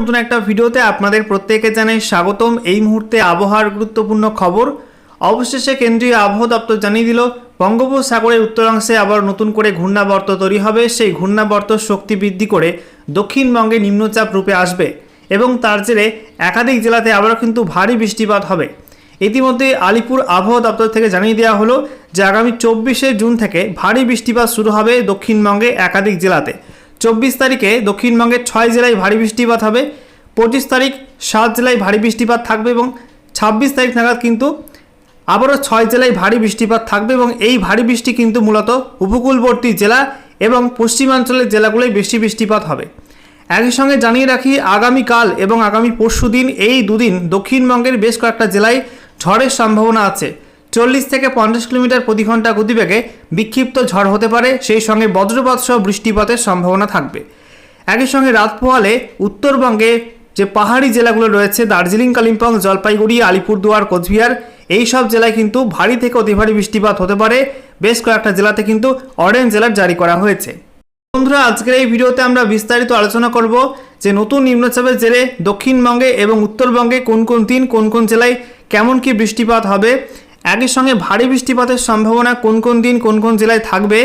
নতুন একটা ভিডিওতে আপনাদের প্রত্যেকে জানাই স্বাগতম। এই মুহূর্তে আবহাওয়ার গুরুত্বপূর্ণ খবর। অবশেষে কেন্দ্রীয় আবহাওয়া দপ্তর জানিয়ে দিল, বঙ্গোপসাগরের উত্তরাংশে আবার নতুন করে ঘূর্ণাবর্ত তৈরি হবে। সেই ঘূর্ণাবর্ত শক্তি বৃদ্ধি করে দক্ষিণবঙ্গে নিম্নচাপ রূপে আসবে এবং তার জেরে একাধিক জেলাতে আবারও কিন্তু ভারী বৃষ্টিপাত হবে। ইতিমধ্যে আলিপুর আবহাওয়া দপ্তর থেকে জানিয়ে দেওয়া হলো যে, আগামী চব্বিশে জুন থেকে ভারী বৃষ্টিপাত শুরু হবে দক্ষিণবঙ্গে একাধিক জেলাতে। চব্বিশ তারিখে দক্ষিণবঙ্গে ছয় জেলায় ভারী বৃষ্টিপাত হবে, পঁচিশ তারিখ সাত জেলায় ভারী বৃষ্টিপাত থাকবে এবং ছাব্বিশ তারিখ নাগাদ কিন্তু আবারও ছয় জেলায় ভারী বৃষ্টিপাত থাকবে এবং এই ভারী বৃষ্টি কিন্তু মূলত উপকূলবর্তী জেলা এবং পশ্চিমাঞ্চলের জেলাগুলোয় বেশি বৃষ্টিপাত হবে। একই সঙ্গে জানিয়ে রাখি, আগামীকাল এবং আগামী পরশু দিন এই দুদিন দক্ষিণবঙ্গের বেশ কয়েকটা জেলায় ঝড়ের সম্ভাবনা আছে। চল্লিশ থেকে পঞ্চাশ কিলোমিটার প্রতি ঘণ্টা গতিবেগে বিক্ষিপ্ত ঝড় হতে পারে, সেই সঙ্গে বজ্রপাত সহ বৃষ্টিপাতের সম্ভাবনা থাকবে। একই সঙ্গে রাত পোহালে উত্তরবঙ্গে যে পাহাড়ি জেলাগুলো রয়েছে, দার্জিলিং, কালিম্পং, জলপাইগুড়ি, আলিপুরদুয়ার, কোচবিহার, এই সব জেলায় কিন্তু ভারী থেকে অতি ভারী বৃষ্টিপাত হতে পারে। বেশ কয়েকটা জেলাতে কিন্তু অরেঞ্জ জেলার জারি করা হয়েছে। বন্ধুরা, আজকের এই ভিডিওতে আমরা বিস্তারিত আলোচনা করব যে নতুন নিম্নচাপের জেলে দক্ষিণবঙ্গে এবং উত্তরবঙ্গে কোন কোন দিন, কোন কোন জেলায় কেমন কি বৃষ্টিপাত হবে একই সঙ্গে ভারী বৃষ্টিপাতের সম্ভাবনা কোন কোন দিন কোন কোন জেলায় থাকবে?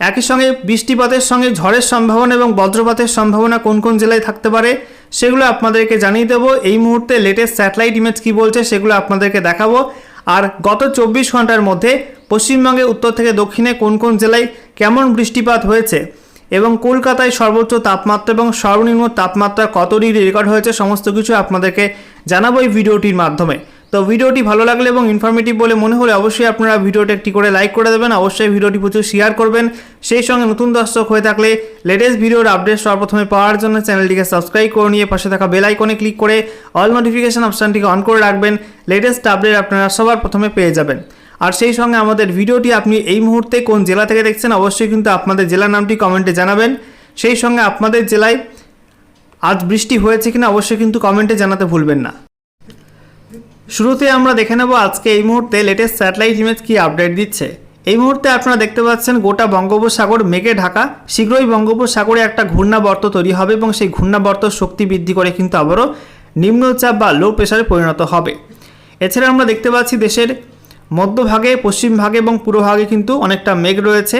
একই সঙ্গে বৃষ্টিপাতের সঙ্গে ঝড়ের সম্ভাবনা এবং বজ্রপাতের সম্ভাবনা কোন কোন জেলায় থাকতে পারে সেগুলো আপনাদেরকে জানিয়ে দেবো। এই মুহূর্তে লেটেস্ট স্যাটেলাইট ইমেজ কী বলছে সেগুলো আপনাদেরকে দেখাবো। আর গত চব্বিশ ঘণ্টার মধ্যে পশ্চিমবঙ্গে উত্তর থেকে দক্ষিণে কোন কোন জেলায় কেমন বৃষ্টিপাত হয়েছে এবং কলকাতায় সর্বোচ্চ তাপমাত্রা এবং সর্বনিম্ন তাপমাত্রা কত ডিগ্রি রেকর্ড হয়েছে সমস্ত কিছু আপনাদেরকে জানাব এই ভিডিওটির মাধ্যমে। তো ভিডিওটি ভালো লাগলে এবং ইনফরমেটিভ বলে মনে হলে অবশ্যই আপনারা ভিডিওটি একটি করে লাইক করে দেবেন, অবশ্যই ভিডিওটি প্রচুর শেয়ার করবেন। সেই সঙ্গে নতুন দর্শক হয়ে থাকলে লেটেস্ট ভিডিওর আপডেট সর্বপ্রথমে পাওয়ার জন্য চ্যানেলটিকে সাবস্ক্রাইব করে নিয়ে পাশে থাকা বেল আইকনে ক্লিক করে অল নোটিফিকেশন অপশানটিকে অন করে রাখবেন লেটেস্ট আপডেট আপনারা সবার প্রথমে পেয়ে যাবেন। আর সেই সঙ্গে আমাদের ভিডিওটি আপনি এই মুহূর্তে কোন জেলা থেকে দেখছেন, অবশ্যই কিন্তু আপনাদের জেলার নামটি কমেন্টে জানাবেন। সেই সঙ্গে আপনাদের জেলায় আজ বৃষ্টি হয়েছে কিনা, অবশ্যই কিন্তু কমেন্টে জানাতে ভুলবেন না। শুরুতে আমরা দেখে নেব আজকে এই মুহূর্তে লেটেস্ট স্যাটেলাইট ইমেজ কি আপডেট দিচ্ছে। এই মুহূর্তে আপনারা দেখতে পাচ্ছেন গোটা বঙ্গোপসাগর মেঘে ঢাকা। শীঘ্রই বঙ্গোপসাগরে একটা ঘূর্ণাবর্ত তৈরি হবে এবং সেই ঘূর্ণাবর্ত শক্তি বৃদ্ধি করে কিন্তু আবারও নিম্নচাপ বা লো প্রেশারে পরিণত হবে। এছাড়া আমরা দেখতে পাচ্ছি দেশের মধ্যভাগে, পশ্চিমভাগে এবং পূর্ব ভাগে কিন্তু অনেকটা মেঘ রয়েছে।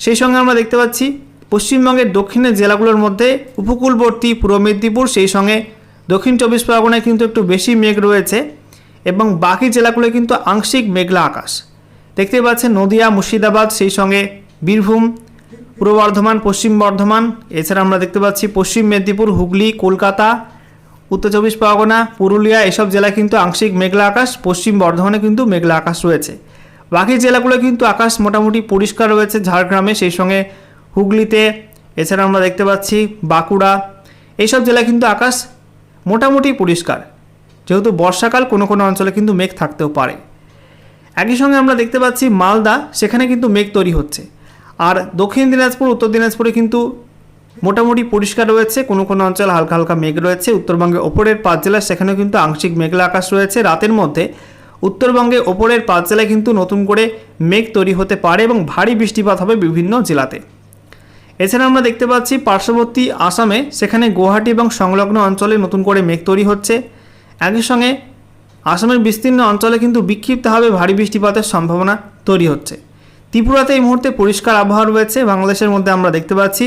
সেই সঙ্গে আমরা দেখতে পাচ্ছি পশ্চিমবঙ্গের দক্ষিণের জেলাগুলোর মধ্যে উপকূলবর্তী পূর্ব মেদিনীপুর, সেই সঙ্গে দক্ষিণ চব্বিশ পরগনায় কিন্তু একটু বেশি মেঘ রয়েছে। এবং বাকি জেলাগুলোয় কিন্তু আংশিক মেঘলা আকাশ। দেখতে পাচ্ছেন নদিয়া, মুর্শিদাবাদ, সেই সঙ্গে বীরভূম, পূর্ব বর্ধমান, পশ্চিম বর্ধমান, এছাড়া আমরা দেখতে পাচ্ছি পশ্চিম মেদিনীপুর, হুগলি, কলকাতা, উত্তর চব্বিশ পরগনা, পুরুলিয়া, এসব জেলায় কিন্তু আংশিক মেঘলা আকাশ, পশ্চিম বর্ধমানে কিন্তু মেঘলা আকাশ রয়েছে। বাকি জেলাগুলো কিন্তু আকাশ মোটামুটি পরিষ্কার রয়েছে ঝাড়গ্রামে, সেই সঙ্গে হুগলিতে, এছাড়া আমরা দেখতে পাচ্ছি বাঁকুড়া, এইসব জেলায় কিন্তু আকাশ মোটামুটি পরিষ্কার। যেহেতু বর্ষাকাল কোনো কোনো অঞ্চলে কিন্তু মেঘ থাকতেও পারে। একই সঙ্গে আমরা দেখতে পাচ্ছি মালদা, সেখানে কিন্তু মেঘ তৈরি হচ্ছে। আর দক্ষিণ দিনাজপুর, উত্তর দিনাজপুরে কিন্তু মোটামুটি পরিষ্কার রয়েছে, কোনো কোনো অঞ্চল হালকা হালকা মেঘ রয়েছে। উত্তরবঙ্গে ওপরের পাঁচ জেলা সেখানেও কিন্তু আংশিক মেঘলা আকাশ রয়েছে। রাতের মধ্যে উত্তরবঙ্গে ওপরের পাঁচ জেলায় কিন্তু নতুন করে মেঘ তৈরি হতে পারে এবং ভারী বৃষ্টিপাত হবে বিভিন্ন জেলাতে। এছাড়া আমরা দেখতে পাচ্ছি পার্শ্ববর্তী আসামে সেখানে গুয়াহাটি এবং সংলগ্ন অঞ্চলে নতুন করে মেঘ তৈরি হচ্ছে। একই সঙ্গে আসামের বিস্তীর্ণ অঞ্চলে কিন্তু বিক্ষিপ্তভাবে ভারী বৃষ্টিপাতের সম্ভাবনা তৈরি হচ্ছে। ত্রিপুরাতে এই মুহূর্তে পরিষ্কার আবহাওয়া রয়েছে, বাংলাদেশের মধ্যে আমরা দেখতে পাচ্ছি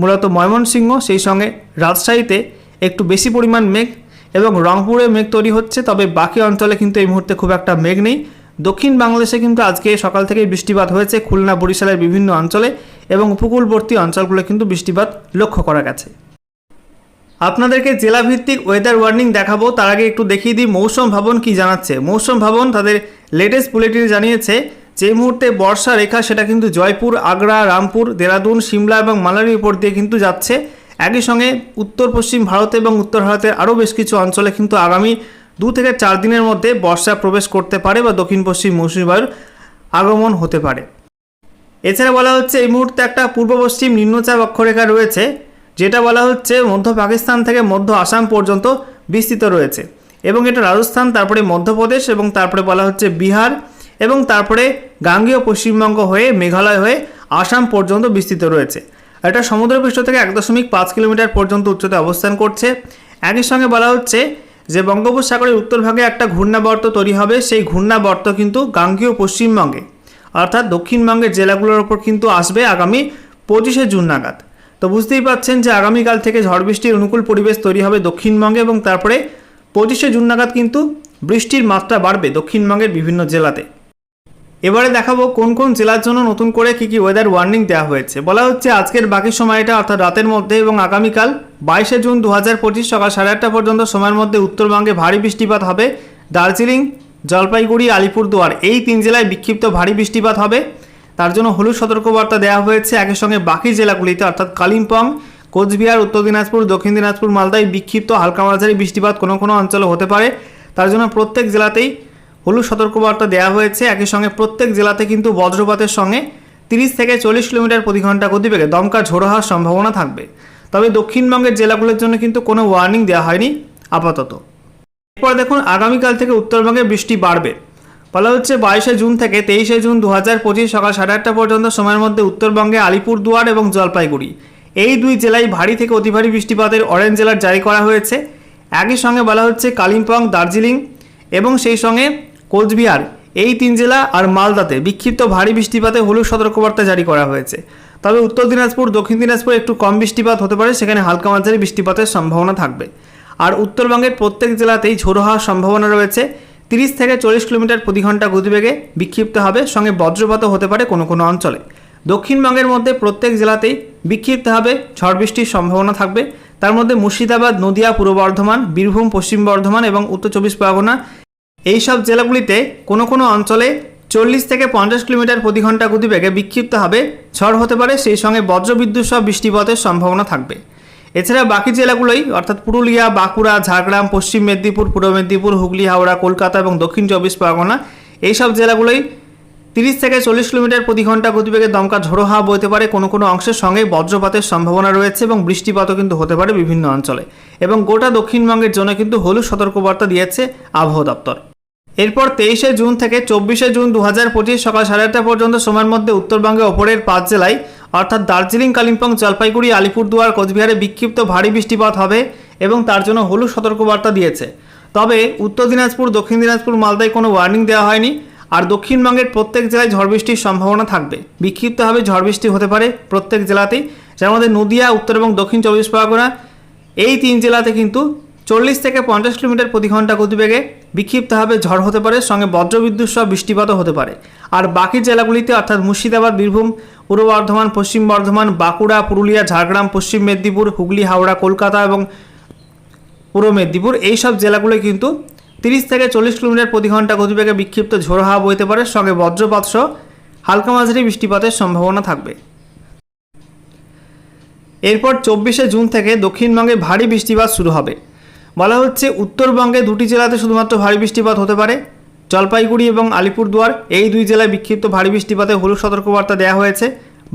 মূলত ময়মনসিংহ, সেই সঙ্গে রাজশাহীতে একটু বেশি পরিমাণ মেঘ এবং রংপুরে মেঘ তৈরি হচ্ছে, তবে বাকি অঞ্চলে কিন্তু এই মুহূর্তে খুব একটা মেঘ নেই। দক্ষিণ বাংলাদেশে কিন্তু আজকে সকাল থেকেই বৃষ্টিপাত হয়েছে, খুলনা, বরিশালের বিভিন্ন অঞ্চলে এবং উপকূলবর্তী অঞ্চলগুলো কিন্তু বৃষ্টিপাত লক্ষ্য করা গেছে। আপনাদেরকে জেলাভিত্তিক ওয়েদার ওয়ার্নিং দেখাবো। তার আগে একটু দেখিয়ে দিই, মৌসুম ভবন কি জানাচ্ছে? মৌসুম ভবন তাদের লেটেস্ট বুলেটিনে জানিয়েছে যে মুহূর্তে বর্ষা রেখা সেটা কিন্তু জয়পুর, আগ্রা, রামপুর, দেরাদুন, সিমলা এবং মালারির উপর দিয়ে কিন্তু যাচ্ছে। একই সঙ্গে উত্তর, পশ্চিম ভারত এবং উত্তর ভারতের আরও বেশ কিছু অঞ্চলে কিন্তু আগামী দু থেকে চার দিনের মধ্যে বর্ষা প্রবেশ করতে পারে বা দক্ষিণ, পশ্চিম মৌসুমী বায়ুর আগমন হতে পারে। এছাড়া বলা হচ্ছে, এই মুহূর্তে একটা পূর্ব পশ্চিম নিম্নচাপ অক্ষরেখা রয়েছে। যেটা বলা হচ্ছে মধ্য পাকিস্তান থেকে মধ্য আসাম পর্যন্ত বিস্তৃত রয়েছে। এবং এটা রাজস্থান, তারপরে মধ্যপ্রদেশ এবং তারপরে বলা হচ্ছে বিহার এবং তারপরে গাঙ্গেয় পশ্চিমবঙ্গ হয়ে মেঘালয় হয়ে আসাম পর্যন্ত বিস্তৃত রয়েছে। এটা সমুদ্রপৃষ্ঠ থেকে এক দশমিক পাঁচ কিলোমিটার পর্যন্ত উচ্চতায় অবস্থান করছে। একই সঙ্গে বলা হচ্ছে যে বঙ্গোপসাগরের উত্তরভাগে একটা ঘূর্ণাবর্ত তৈরি হবে। সেই ঘূর্ণাবর্ত কিন্তু গাঙ্গীয় পশ্চিমবঙ্গে, অর্থাৎ দক্ষিণবঙ্গের জেলাগুলোর ওপর কিন্তু আসবে আগামী পঁচিশে জুন নাগাদ। তো বুঝতেই পাচ্ছেন যে আগামীকাল থেকে ঝড় বৃষ্টির অনুকূল পরিবেশ তৈরি হবে দক্ষিণবঙ্গে এবং তারপরে পঁচিশে জুন নাগাদ কিন্তু বৃষ্টির মাত্রা বাড়বে দক্ষিণবঙ্গের বিভিন্ন জেলাতে। এবারে দেখাবো কোন কোন জেলার জন্য নতুন করে কি কি ওয়েদার ওয়ার্নিং দেওয়া হয়েছে। বলা হচ্ছে আজকের বাকি সময়টা অর্থাৎ রাতের মধ্যে এবং আগামীকাল বাইশে জুন দু হাজার পঁচিশ সকাল সাড়ে আটটা পর্যন্ত সময়ের মধ্যে উত্তরবঙ্গে ভারী বৃষ্টিপাত হবে। দার্জিলিং, জলপাইগুড়ি, আলিপুরদুয়ার এই তিন জেলায় বিক্ষিপ্ত ভারী বৃষ্টিপাত হবে। তার জন্য হলুদ সতর্কবার্তা দেওয়া হয়েছে একই সঙ্গে বাকি জেলাগুলিতে, অর্থাৎ কালিম্পং, কোচবিহার, উত্তর দিনাজপুর, দক্ষিণ দিনাজপুর, মালদায় বিক্ষিপ্ত হালকা মাঝারি বৃষ্টিপাত কোনো কোনো অঞ্চলে হতে পারে। তার জন্য প্রত্যেক জেলাতেই হলুদ সতর্কবার্তা দেওয়া হয়েছে। একই সঙ্গে প্রত্যেক জেলাতে কিন্তু বজ্রপাতের সঙ্গে তিরিশ থেকে চল্লিশ কিলোমিটার প্রতি ঘণ্টা গতিবেগে দমকা ঝোড়ো হওয়ার সম্ভাবনা থাকবে। তবে দক্ষিণবঙ্গের জেলাগুলোর জন্য কিন্তু কোনো ওয়ার্নিং দেওয়া হয়নি, আপাতত। এরপর দেখুন, আগামীকাল থেকে উত্তরবঙ্গে বৃষ্টি বাড়বে। বলা হচ্ছে বাইশে জুন থেকে তেইশে জুন দু হাজার পঁচিশ সকাল সাড়ে আটটা পর্যন্ত সময়ের মধ্যে উত্তরবঙ্গে আলিপুরদুয়ার এবং জলপাইগুড়ি। এই দুই জেলায় ভারী থেকে অতি ভারী বৃষ্টিপাতের অরেঞ্জ জেলার জারি করা হয়েছে। একই সঙ্গে বলা হচ্ছে কালিম্পং, দার্জিলিং এবং সেই সঙ্গে কোচবিহার, এই তিন জেলা আর মালদাতে বিক্ষিপ্ত ভারী বৃষ্টিপাতে হলুদ সতর্কবার্তা জারি করা হয়েছে। তবে উত্তর দিনাজপুর, দক্ষিণ দিনাজপুর একটু কম বৃষ্টিপাত হতে পারে, সেখানে হালকা মাঝারি বৃষ্টিপাতের সম্ভাবনা থাকবে। আর উত্তরবঙ্গের প্রত্যেক জেলাতেই ঝোড়ো হওয়ার সম্ভাবনা রয়েছে। তিরিশ থেকে চল্লিশ কিলোমিটার প্রতি ঘণ্টা গতিবেগে বিক্ষিপ্ত হবে। সঙ্গে বজ্রপাতও হতে পারে কোনো কোনো অঞ্চলে। দক্ষিণবঙ্গের মধ্যে প্রত্যেক জেলাতেই বিক্ষিপ্ত হবে ঝড় বৃষ্টির সম্ভাবনা থাকবে। তার মধ্যে মুর্শিদাবাদ, নদিয়া, পূর্ব বর্ধমান, বীরভূম, পশ্চিম বর্ধমান এবং উত্তর চব্বিশ পরগনা এই সব জেলাগুলিতে কোনো কোনো অঞ্চলে চল্লিশ থেকে পঞ্চাশ কিলোমিটার প্রতি ঘণ্টা গতিবেগে বিক্ষিপ্ত হবে। ঝড় হতে পারে, সেই সঙ্গে বজ্রবিদ্যুৎ সহ বৃষ্টিপাতের সম্ভাবনা থাকবে। এছাড়া বাকি জেলাগুলোই, অর্থাৎ পুরুলিয়া, বাঁকুড়া, ঝাড়গ্রাম, পশ্চিম মেদিনীপুর, পূর্ব মেদিনীপুর, হুগলি, হাওড়া, কলকাতা এবং দক্ষিণ চব্বিশ পরগনা, এইসব জেলাগুলোই তিরিশ থেকে চল্লিশ কিলোমিটার প্রতি ঘণ্টা গতিবেগে দমকা ঝোড়ো হাওয়া বইতে পারে। কোনো কোনো অংশের সঙ্গে বজ্রপাতের সম্ভাবনা রয়েছে এবং বৃষ্টিপাতও কিন্তু হতে পারে বিভিন্ন অঞ্চলে। এবং গোটা দক্ষিণবঙ্গের জন্য কিন্তু হলুদ সতর্কবার্তা দিয়েছে আবহাওয়া দপ্তর। এরপর তেইশে জুন থেকে চব্বিশে জুন দু হাজার পঁচিশ সকাল সাড়ে আটটা পর্যন্ত, সময়ের মধ্যে উত্তরবঙ্গে ওপরের পাঁচ জেলায় অর্থাৎ দার্জিলিং, কালিম্পং, জলপাইগুড়ি, আলিপুরদুয়ার, কোচবিহারে বিক্ষিপ্ত ভারী বৃষ্টিপাত হবে এবং তার জন্য হলুদ সতর্কবার্তা দিয়েছে। তবে উত্তর দিনাজপুর, দক্ষিণ দিনাজপুর, মালদায় কোনো ওয়ার্নিং দেওয়া হয়নি আর দক্ষিণবঙ্গের প্রত্যেক জেলায় ঝড় বৃষ্টির সম্ভাবনা থাকবে। বিক্ষিপ্তভাবে ঝড় বৃষ্টি হতে পারে প্রত্যেক জেলাতেই। যার মধ্যে নদিয়া, উত্তর এবং দক্ষিণ চব্বিশ পরগনা এই তিন জেলাতে কিন্তু চল্লিশ থেকে পঞ্চাশ কিলোমিটার প্রতি ঘণ্টা গতিবেগে বিক্ষিপ্তভাবে ঝড় হতে পারে। সঙ্গে বজ্রবিদ্যুৎ সহ বৃষ্টিপাতও হতে পারে। আর বাকি জেলাগুলিতে, অর্থাৎ মুর্শিদাবাদ, বীরভূম, পূর্ব বর্ধমান, পশ্চিম বর্ধমান, বাঁকুড়া, পুরুলিয়া, ঝাড়গ্রাম, পশ্চিম মেদিনীপুর, হুগলি, হাওড়া, কলকাতা এবং পূর্ব মেদিনীপুর, এই সব জেলাগুলো কিন্তু তিরিশ থেকে চল্লিশ কিলোমিটার প্রতি ঘণ্টা গতিবেগে বিক্ষিপ্ত ঝোড়ো হাওয়া বইতে পারে। সঙ্গে বজ্রপাত সহ হালকা মাঝারি বৃষ্টিপাতের সম্ভাবনা থাকবে। এরপর চব্বিশে জুন থেকে দক্ষিণবঙ্গে ভারী বৃষ্টিপাত শুরু হবে। বলা হচ্ছে, উত্তরবঙ্গে দুটি জেলাতে শুধুমাত্র ভারী বৃষ্টিপাত হতে পারে। জলপাইগুড়ি এবং আলিপুরদুয়ার, এই দুই জেলায় বিক্ষিপ্ত ভারী বৃষ্টিপাতে হলুদ সতর্কবার্তা দেওয়া হয়েছে।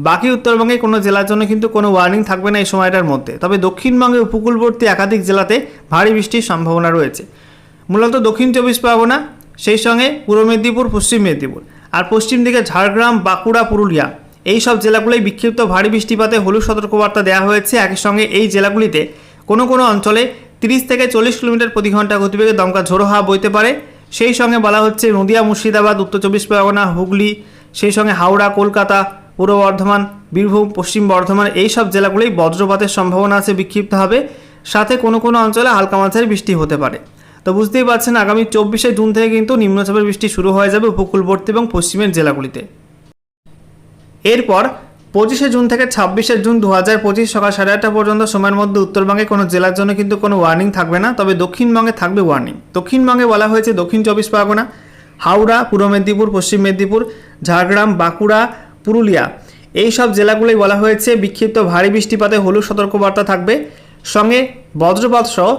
বাকি উত্তরবঙ্গে কোনো জেলার জন্য কিন্তু কোনো ওয়ার্নিং থাকবে না এই সময়টার মধ্যে। তবে দক্ষিণবঙ্গে উপকূলবর্তী একাধিক জেলাতে ভারী বৃষ্টির সম্ভাবনা রয়েছে। মূলত দক্ষিণ চব্বিশ পরগনা, সেই সঙ্গে পূর্ব মেদিনীপুর, পশ্চিম মেদিনীপুর আর পশ্চিম দিকে ঝাড়গ্রাম, বাঁকুড়া, পুরুলিয়া। এই সব জেলাগুলোয় বিক্ষিপ্ত ভারী বৃষ্টিপাতে হলুদ সতর্কবার্তা দেওয়া হয়েছে। একই সঙ্গে এই জেলাগুলিতে কোনো কোনো অঞ্চলে তিরিশ থেকে চল্লিশ কিলোমিটার প্রতি ঘণ্টা গতিবেগে দমকা ঝোড়ো হাওয়া বইতে পারে। সেই সঙ্গে বলা হচ্ছে, নদিয়া, মুর্শিদাবাদ, উত্তর চব্বিশ পরগনা, হুগলি, সেই সঙ্গে হাওড়া, কলকাতা, পূর্ব বর্ধমান, বীরভূম, পশ্চিম বর্ধমান, এই সব জেলাগুলোই বজ্রপাতের সম্ভাবনা আছে বিক্ষিপ্ত হবে সাথে কোনো কোনো অঞ্চলে হালকা মাঝারি বৃষ্টি হতে পারে। তো বুঝতেই পারছেন, আগামী চব্বিশে জুন থেকে কিন্তু নিম্নচাপের বৃষ্টি শুরু হয়ে যাবে উপকূলবর্তী এবং পশ্চিমের জেলাগুলিতে। এরপর পঁচিশে জুন থেকে ছাব্বিশে জুন দু হাজার পঁচিশ সকাল সাড়ে আটটা পর্যন্ত সময়ের মধ্যে উত্তরবঙ্গে কোনো জেলার জন্য কিন্তু কোনো ওয়ার্নিং থাকবে না। তবে দক্ষিণবঙ্গে থাকবে ওয়ার্নিং দক্ষিণবঙ্গে বলা হয়েছে দক্ষিণ চব্বিশ পরগনা, হাওড়া, পূর্ব মেদিনীপুর, পশ্চিম মেদিনীপুর, ঝাড়গ্রাম, বাঁকুড়া, পুরুলিয়া এই সব জেলাগুলোই বলা হয়েছে বিক্ষিপ্ত ভারী বৃষ্টিপাতে হলুদ সতর্কবার্তা থাকবে। সঙ্গে বজ্রপাত সহ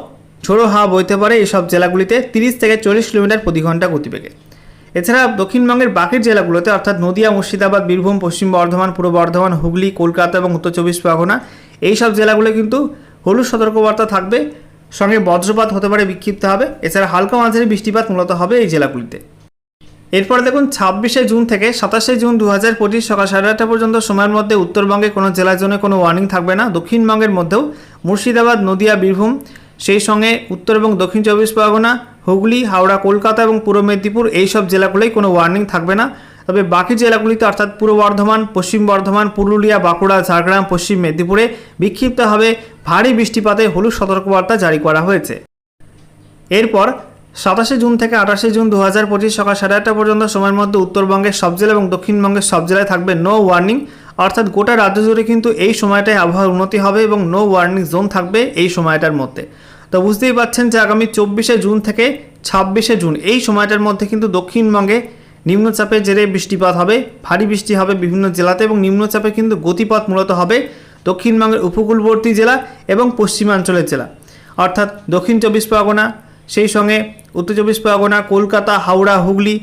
ঝোড়ো হাওয়া বইতে পারে এইসব জেলাগুলিতে তিরিশ থেকে চল্লিশ কিলোমিটার প্রতি ঘণ্টা গতিবেগে। এছাড়া দক্ষিণবঙ্গের বাকি জেলাগুলোতে অর্থাৎ নদিয়া, মুর্শিদাবাদ, বীরভূম, পশ্চিম বর্ধমান, পূর্ব বর্ধমান, হুগলি, কলকাতা এবং উত্তর চব্বিশ পরগনা, এই সব জেলাগুলো কিন্তু হলুদ সতর্কবার্তা থাকবে। সঙ্গে বজ্রপাত হতে পারে, বিক্ষিপ্ত হবে। এছাড়া হালকা মাঝারি বৃষ্টিপাত মূলত হবে এই জেলাগুলিতে। এরপর দেখুন, ছাব্বিশে জুন থেকে সাতাশে জুন দু হাজার পঁচিশ সকাল সাড়ে আটটা পর্যন্ত সময়ের মধ্যে উত্তরবঙ্গে কোনো জেলার জন্য কোনো ওয়ার্নিং থাকবে না। দক্ষিণবঙ্গের মধ্যেও মুর্শিদাবাদ, নদিয়া, বীরভূম, সেই সঙ্গে উত্তর এবং দক্ষিণ চব্বিশ পরগনা হুগলি, হাওড়া, কলকাতা এবং পূর্ব মেদিনীপুর এই সব জেলাগুলোই কোনো ওয়ার্নিং থাকবে না। তবে বাকি জেলাগুলিতে অর্থাৎ পূর্ব বর্ধমান, পশ্চিম বর্ধমান, পুরুলিয়া, বাঁকুড়া, ঝাড়গ্রাম, পশ্চিম মেদিনীপুরে বিক্ষিপ্তভাবে ভারী বৃষ্টিপাতে হলুদ সতর্কবার্তা জারি করা হয়েছে। এরপর সাতাশে জুন থেকে আঠাশে জুন দু হাজার পঁচিশ সকাল সাড়ে আটটা পর্যন্ত সময়ের মধ্যে উত্তরবঙ্গের সব জেলা এবং দক্ষিণবঙ্গের সব জেলায় থাকবে নো ওয়ার্নিং অর্থাৎ গোটা রাজ্য জুড়ে কিন্তু এই সময়টায় আবহাওয়ার উন্নতি হবে এবং নো ওয়ার্নিং জোন থাকবে এই সময়টার মধ্যে। তো বুঝতেই পারছেন যে আগামী চব্বিশে জুন থেকে ছাব্বিশে জুন, এই সময়টার মধ্যে কিন্তু দক্ষিণবঙ্গে নিম্নচাপের জেরে বৃষ্টিপাত হবে, ভারী বৃষ্টি হবে বিভিন্ন জেলাতে এবং নিম্নচাপে কিন্তু গতিপথ মূলত হবে দক্ষিণবঙ্গের উপকূলবর্তী জেলা এবং পশ্চিমাঞ্চলের জেলা। অর্থাৎ দক্ষিণ চব্বিশ পরগনা, সেই সঙ্গে উত্তর চব্বিশ পরগনা, কলকাতা, হাওড়া, হুগলি,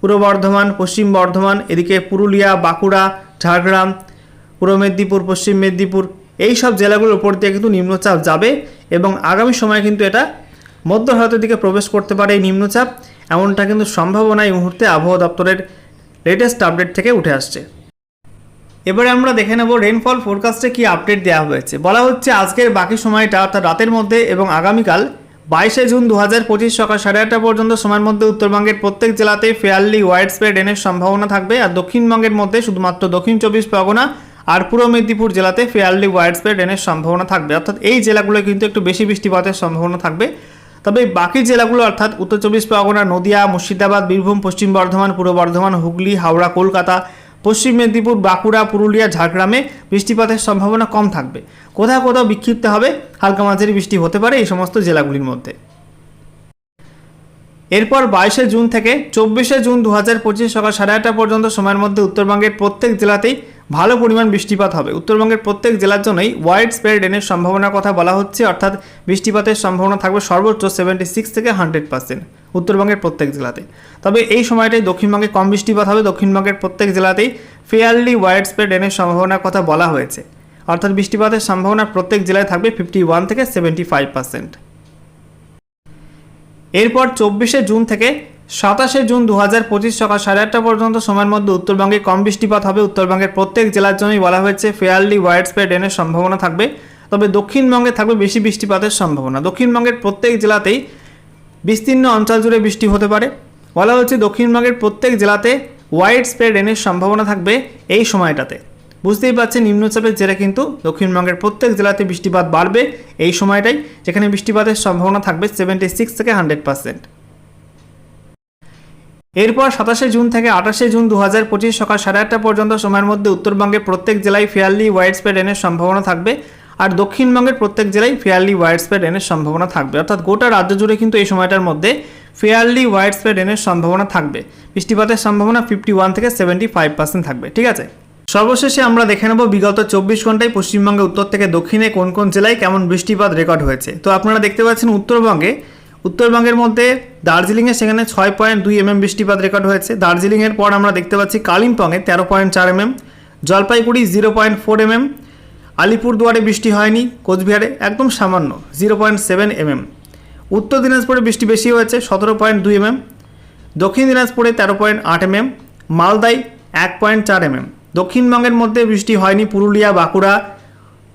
পূর্ব বর্ধমান, পশ্চিম বর্ধমান, এদিকে পুরুলিয়া, বাঁকুড়া, ঝাড়গ্রাম, পূর্ব মেদিনীপুর, পশ্চিম মেদিনীপুর এই সব জেলাগুলোর উপর দিয়ে কিন্তু নিম্নচাপ যাবে এবং আগামী সময়ে কিন্তু এটা মধ্য ভারতের দিকে প্রবেশ করতে পারে এই নিম্নচাপ। এমনটা কিন্তু সম্ভাবনা এই মুহূর্তে আবহাওয়া দপ্তরের লেটেস্ট আপডেট থেকে উঠে আসছে। এবারে আমরা দেখে নেব রেনফল ফোরকাস্টে কি আপডেট দেওয়া হয়েছে। বলা হচ্ছে আজকের বাকি সময়টা অর্থাৎ রাতের মধ্যে এবং আগামীকাল বাইশে জুন দু হাজার পঁচিশ সকাল সাড়ে আটটা পর্যন্ত সময়ের মধ্যে উত্তরবঙ্গের প্রত্যেক জেলাতেই ফেয়ারলি ওয়াইড স্প্রেড রেনের সম্ভাবনা থাকবে। আর দক্ষিণবঙ্গের মধ্যে শুধুমাত্র দক্ষিণ চব্বিশ পরগনা আর পূর্ব মেদিনীপুর জেলাতে ফেয়ারলি ওয়াইড স্প্রেড রেনের সম্ভাবনা থাকবে। অর্থাৎ এই জেলাগুলো কিন্তু একটু বেশি বৃষ্টিপাতের সম্ভাবনা থাকবে। তবে বাকি জেলাগুলো, অর্থাৎ উত্তর চব্বিশ পরগনা, নদিয়া, মুর্শিদাবাদ, বীরভূম, পশ্চিম বর্ধমান, পূর্ব বর্ধমান, হুগলি, হাওড়া, কলকাতা, পশ্চিম মেদিনীপুর, বাঁকুড়া, পুরুলিয়া, ঝাড়গ্রামে বৃষ্টিপাতের সম্ভাবনা কম থাকবে। কোথাও কোথাও বিক্ষিপ্ত হবে, হালকা মাঝারি বৃষ্টি হতে পারে এই সমস্ত জেলাগুলির মধ্যে। এরপর বাইশে জুন থেকে চব্বিশে জুন দু হাজার পঁচিশ সকাল সাড়ে আটটা পর্যন্ত সময়ের মধ্যে উত্তরবঙ্গের প্রত্যেক জেলাতেই ভালো পরিমাণ বৃষ্টিপাত হবে। উত্তরবঙ্গের প্রত্যেক জেলার জন্যই ওয়াইড স্প্রেড রেনের সম্ভাবনার কথা বলা হচ্ছে, অর্থাৎ বৃষ্টিপাতের সম্ভাবনা থাকবে সর্বোচ্চ সেভেন্টি সিক্স থেকে হান্ড্রেড পার্সেন্ট উত্তরবঙ্গের প্রত্যেক জেলাতে। তবে এই সময়টাই দক্ষিণবঙ্গে কম বৃষ্টিপাত হবে। দক্ষিণবঙ্গের প্রত্যেক জেলাতেই ফেয়ারলি ওয়াইড স্প্রেড রেনের সম্ভাবনার কথা বলা হয়েছে। অর্থাৎ বৃষ্টিপাতের সম্ভাবনা প্রত্যেক জেলায় থাকবে ফিফটি ওয়ান থেকে সেভেন্টি ফাইভ পার্সেন্ট এরপর চব্বিশে জুন থেকে সাতাশে জুন দু হাজার পঁচিশ সকাল সাড়ে আটটা পর্যন্ত সময়ের মধ্যে উত্তরবঙ্গে কম বৃষ্টিপাত হবে। উত্তরবঙ্গের প্রত্যেক জেলার জন্যই বলা হয়েছে ফেয়ারলি ওয়াইড স্প্রেড রেনের সম্ভাবনা থাকবে। তবে দক্ষিণবঙ্গে থাকবে বেশি বৃষ্টিপাতের সম্ভাবনা। দক্ষিণবঙ্গের প্রত্যেক জেলাতেই বিস্তীর্ণ অঞ্চল জুড়ে বৃষ্টি হতে পারে। বলা হচ্ছে দক্ষিণবঙ্গের প্রত্যেক জেলাতে ওয়াইড স্প্রেড রেনের সম্ভাবনা থাকবে এই সময়টাতে। বুঝতেই পারছেন, নিম্নচাপের জেরে কিন্তু দক্ষিণবঙ্গের প্রত্যেক জেলাতে বৃষ্টিপাত বাড়বে এই সময়টাই, যেখানে বৃষ্টিপাতের সম্ভাবনা থাকবে সেভেন্টি সিক্স থেকে হান্ড্রেড পার্সেন্ট এরপর সাতাশে জুন থেকে আঠাশে জুন দু হাজার পঁচিশ সকাল সাড়ে আটটা পর্যন্ত সময়ের মধ্যে উত্তরবঙ্গের প্রত্যেক জেলায় ফেয়ারলি ওয়াইড স্প্রেড রেনের সম্ভাবনা থাকবে আর দক্ষিণবঙ্গের প্রত্যেক জেলায় ফেয়ারলি ওয়াইড স্প্রেড রেনের সম্ভাবনা থাকবে। অর্থাৎ গোটা রাজ্য জুড়ে কিন্তু এই সময়টার মধ্যে ফেয়ারলি ওয়াইড স্প্রেড রেনের সম্ভাবনা থাকবে। বৃষ্টিপাতের সম্ভাবনা ফিফটি ওয়ান থেকে সেভেন্টি ফাইভ পার্সেন্ট থাকবে। ঠিক আছে? সর্বশেষে আমরা দেখে নেব বিগত চব্বিশ ঘন্টায় পশ্চিমবঙ্গে উত্তর থেকে দক্ষিণে কোন কোন জেলায় কেমন বৃষ্টিপাত রেকর্ড হয়েছে। তো আপনারা দেখতে পাচ্ছেন উত্তরবঙ্গে উত্তরবঙ্গের মধ্যে দার্জিলিংয়ে সেখানে ছয় পয়েন্ট দুই এমএম বৃষ্টিপাত রেকর্ড হয়েছে। দার্জিলিংয়ের পর আমরা দেখতে পাচ্ছি কালিম্পংয়ে তেরো পয়েন্ট চার MM, Jalpaiguri zero point four MM, আলিপুরদুয়ারে বৃষ্টি হয়নি, কোচবিহারে একদম সামান্য জিরো পয়েন্ট সেভেন এমএম। উত্তর দিনাজপুরে বৃষ্টি বেশি হয়েছে, সতেরো পয়েন্ট দুই এমএম। দক্ষিণ দিনাজপুরে তেরো পয়েন্ট আট এমএম, মালদায় এক পয়েন্ট চার এমএম। দক্ষিণবঙ্গের মধ্যে বৃষ্টি হয়নি, পুরুলিয়া, বাঁকুড়া,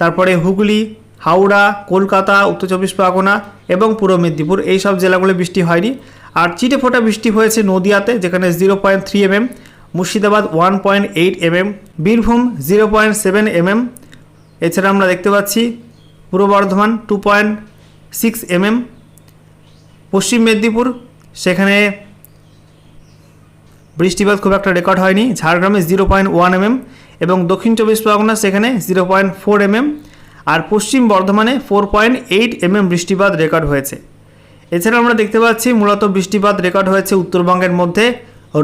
তারপরে হুগলি হাওড়া, কলকাতা, উত্তর চব্বিশ পরগনা এবং পূর্ব মেদিনীপুর। এই সব জেলাগুলো বৃষ্টি হয়নি। আর চিটে ফোটা বৃষ্টি হয়েছে নদিয়াতে, যেখানে zero point three MM Murshidabad one point eight MM Birbhum zero point seven MM এছাড়া আমরা দেখতে পাচ্ছি Purba Bardhaman two point six MM Paschim Medinipur, সেখানে বৃষ্টিপাত খুব একটা রেকর্ড হয়নি। ঝাড়গ্রামে জিরো পয়েন্ট ওয়ান এমএম এবং দক্ষিণ চব্বিশ পরগনা সেখানে জিরো পয়েন্ট ফোর এমএম আর পশ্চিম বর্ধমানে ফোর পয়েন্ট এইট এমএম বৃষ্টিপাত রেকর্ড হয়েছে। এছাড়া আমরা দেখতে পাচ্ছি মূলত বৃষ্টিপাত রেকর্ড হয়েছে উত্তরবঙ্গের মধ্যে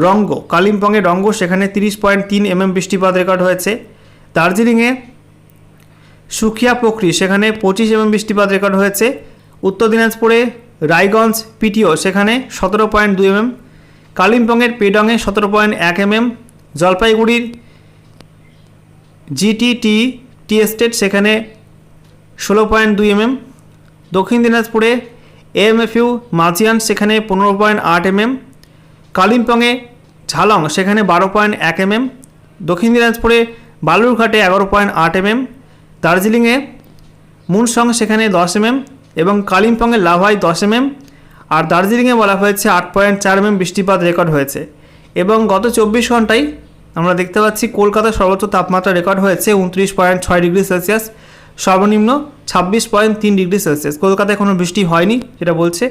রঙ্গ, কালিম্পংয়ে রঙ্গ, সেখানে তিরিশ পয়েন্ট তিন এমএম বৃষ্টিপাত রেকর্ড হয়েছে। দার্জিলিংয়ে সুখিয়া পোখরি, সেখানে পঁচিশ এমএম বৃষ্টিপাত রেকর্ড হয়েছে। উত্তর দিনাজপুরে রায়গঞ্জ, পিটিও, সেখানে সতেরো পয়েন্ট দুই এমএম কালিম্পংয়ের পেডংয়ে সতেরো পয়েন্ট এক এমএম জলপাইগুড়ির জিটিটি টি এস্টেট সেখানে ষোলো পয়েন্ট দুই এমএম দক্ষিণ দিনাজপুরে এএমএফইউ মাঝিয়ান সেখানে পনেরো পয়েন্ট আট এমএম কালিম্পংয়ে ঝালং সেখানে বারো পয়েন্ট এক এমএম দক্ষিণ দিনাজপুরে বালুরঘাটে এগারো পয়েন্ট আট এমএম দার্জিলিংয়ে মুনসং সেখানে দশ এমএম এবং কালিম্পংয়ে লাভায় দশ এমএম আর দার্জিলিংয়ে বলা হয়েছে আট পয়েন্ট চার এমএম বৃষ্টিপাত রেকর্ড হয়েছে। এবং গত চব্বিশ ঘন্টায় আমরা দেখতে পাচ্ছি কলকাতার সর্বোচ্চ তাপমাত্রা রেকর্ড হয়েছে উনত্রিশ পয়েন্ট ছয় ডিগ্রি সেলসিয়াস সর্বনিম্ন ছাব্বিশ পয়েন্ট তিন ডিগ্রি সেলসিয়াস। কলকাতায় কোনো বৃষ্টি হয়নি, যেটা বলছে।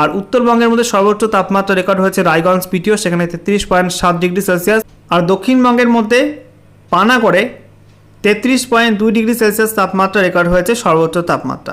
আর উত্তরবঙ্গের মধ্যে সর্বোচ্চ তাপমাত্রা রেকর্ড হয়েছে রায়গঞ্জ পিটিও, সেখানে তেত্রিশ পয়েন্ট সাত ডিগ্রি সেলসিয়াস। আর দক্ষিণবঙ্গের মধ্যে পানা করে তেত্রিশ পয়েন্ট দুই ডিগ্রি সেলসিয়াস তাপমাত্রা রেকর্ড হয়েছে, সর্বোচ্চ তাপমাত্রা।